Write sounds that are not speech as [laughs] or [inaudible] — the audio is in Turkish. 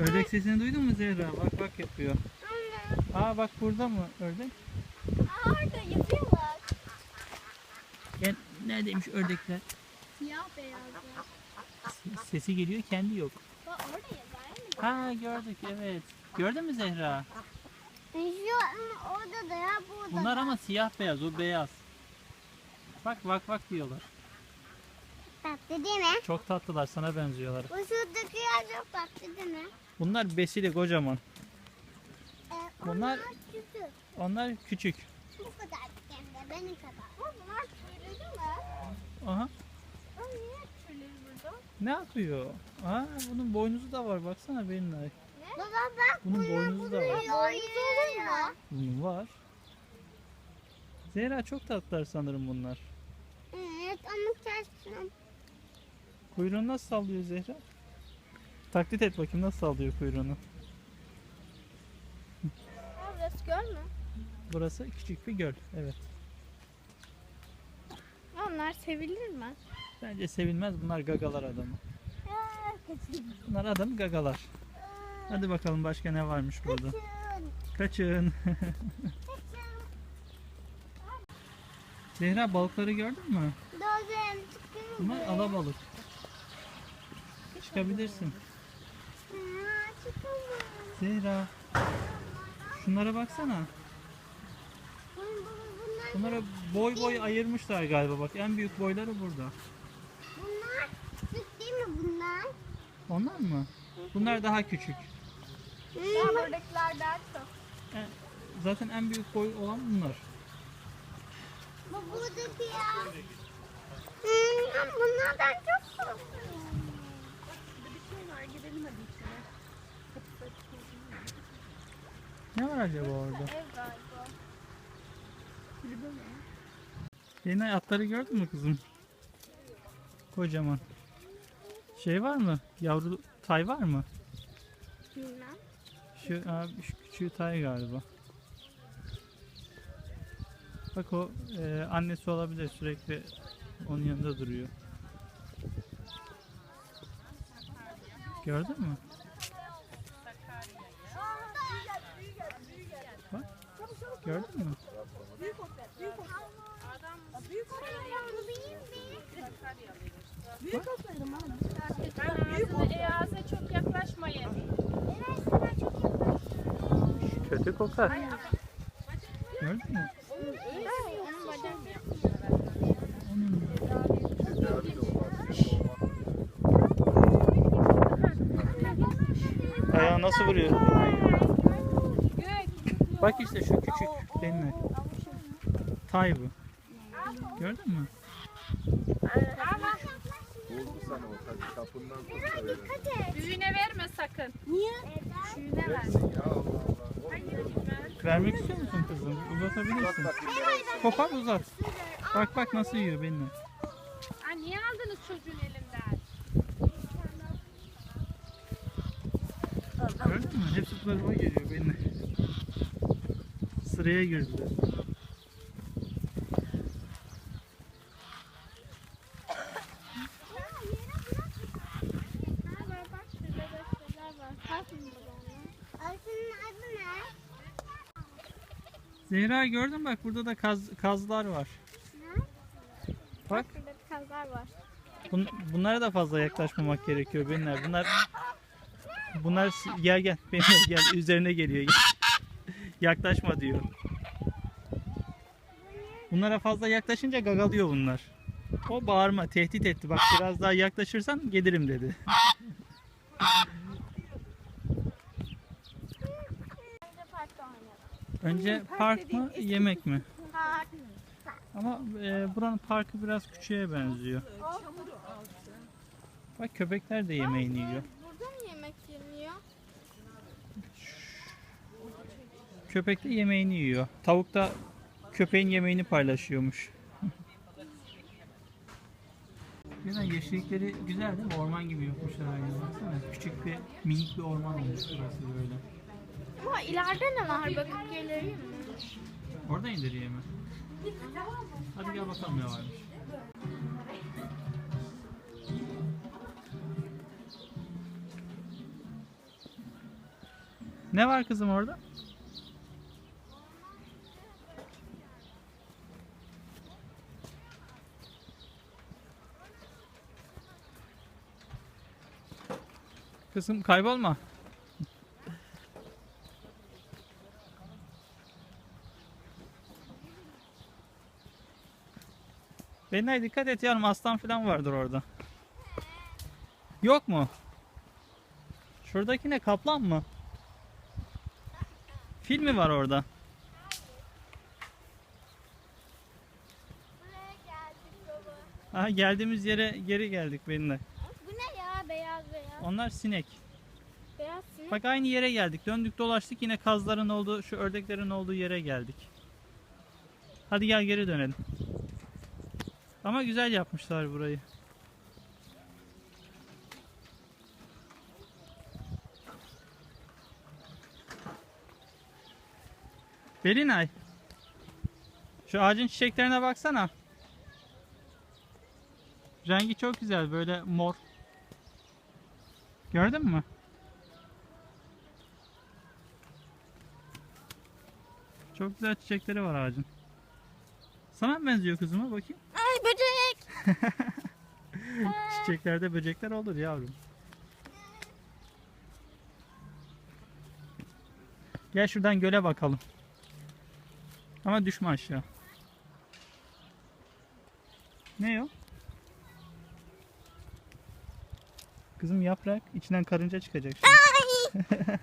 Ördek sesini duydun mu Zehra? Bak bak yapıyor. Aa bak burada mı ördek? Aa, orada yapıyorlar. Gel, neredeymiş ördekler? Siyah beyazlar. Sesi geliyor kendi yok. Bak orada yazar? Ha gördük evet. Gördün mü Zehra? Şu ama orada da ya burada Bunlar da. ama siyah beyaz o beyaz. Bak bak bak diyorlar. Tatlı değil mi? Çok tatlılar sana benziyorlar. Bu şuradaki yer çok tatlı değil mi? Bunlar besili kocaman. Ee, Bunlar- onlar küçük. Onlar küçük. Bu kadar hem de benim kadar. Bunlar değil mi? Aha. Aa, niye tüylü burada? Ne yapıyor? Aa bunun boynuzu da var baksana benimle. Baba bak Bunun boynuzu da var. Boynuzu olur mu? Bunun var. Zehra çok tatlılar sanırım bunlar. Evet ama kestim. Kuyruğunu nasıl sallıyor Zehra? Taklit et bakayım nasıl sallıyor kuyruğunu. Burası göl mü? Burası küçük bir göl. Evet. Onlar sevilir mi? Bence sevilmez bunlar gagalar adamı. Bunlar adam gagalar. Hadi bakalım başka ne varmış burada. Kaçın. [laughs] Zehra balıkları gördün mü? Doğru. Bunlar alabalık. Çıkabilirsin. Çıkamam. Zehra. Şunlara baksana. Bunlar, Bunlara boy boy ayırmışlar galiba bak. En büyük boyları burada. bunlar küçük değil mi bunlar? Onlar mı? Bunlar daha küçük. Ya buradakiler daha çok. E, Zaten en büyük boy olan bunlar. Bu buradaki ya. Hmm, bunlardan çok korkuyorum. Ne var acaba orada? Ev galiba. Yeni atları gördün mü kızım? Kocaman. Şey var mı? Yavru tay var mı? Bilmem. Şu, abi, şu küçüğü tay galiba. Bak o e, annesi olabilir sürekli onun yanında duruyor. Gördün mü? Bak. Gördün mü? Eyaze çok yaklaşmayın. Kötü kokar. Gördün mü? Nasıl vuruyor? Bak işte şu küçük benimle. Tay bu. Gördün mü? Büyüğüne verme sakın. Niye? Ya Allah Allah. Vermek istiyor musun kızım? Uzatabilirsin. Kopar uzat. Bak bak nasıl yiyor benimle. Aa, niye aldınız çocuğun Gördün mü? Hepsi tarafa geliyor benimle. Sıraya girdiler. Zehra gördün bak burada da kaz, kazlar var. Bak Burada kazlar var. bun, bunlara da fazla yaklaşmamak gerekiyor benimle. Bunlar bunlar gel gel [laughs] benimle gel üzerine geliyor. Gel. [laughs] Yaklaşma diyor. Bunlara fazla yaklaşınca gagalıyor bunlar. O bağırma tehdit etti. Bak biraz daha yaklaşırsan gelirim dedi. Önce park mı yemek mi? Ama e, buranın parkı biraz küçüğe benziyor. Bak köpekler de yemeğini yiyor. Burada mı yemek yeniyor? Köpek de yemeğini yiyor. Tavuk da köpeğin yemeğini paylaşıyormuş. [laughs] Güzel yeşillikleri güzel değil mi? Orman gibi yapmışlar aynı baksana. Küçük bir minik bir orman olmuş burası böyle. Ama ileride ne var bakıp geleyim mi? Orada indiriyor mi? Hadi gel bakalım ne varmış. Ne var kızım orada? Kızım kaybolma. Benay dikkat et yavrum aslan falan vardır orada. Yok mu? Şuradaki ne kaplan mı? Fil mi var orada? Aha geldiğimiz yere geri geldik benimle. Bu ne ya beyaz beyaz? Onlar sinek. Beyaz sinek. Bak aynı yere geldik. Döndük dolaştık yine kazların olduğu, şu ördeklerin olduğu yere geldik. Hadi gel geri dönelim. Ama güzel yapmışlar burayı. Belinay. Şu ağacın çiçeklerine baksana. Rengi çok güzel böyle mor. Gördün mü? Çok güzel çiçekleri var ağacın. Sana mı benziyor kızıma bakayım. [laughs] Ay böcek. [laughs] Çiçeklerde böcekler olur yavrum. Gel şuradan göle bakalım. Ama düşme aşağı. Ne o? Kızım yaprak içinden karınca çıkacak [laughs] şimdi. [laughs]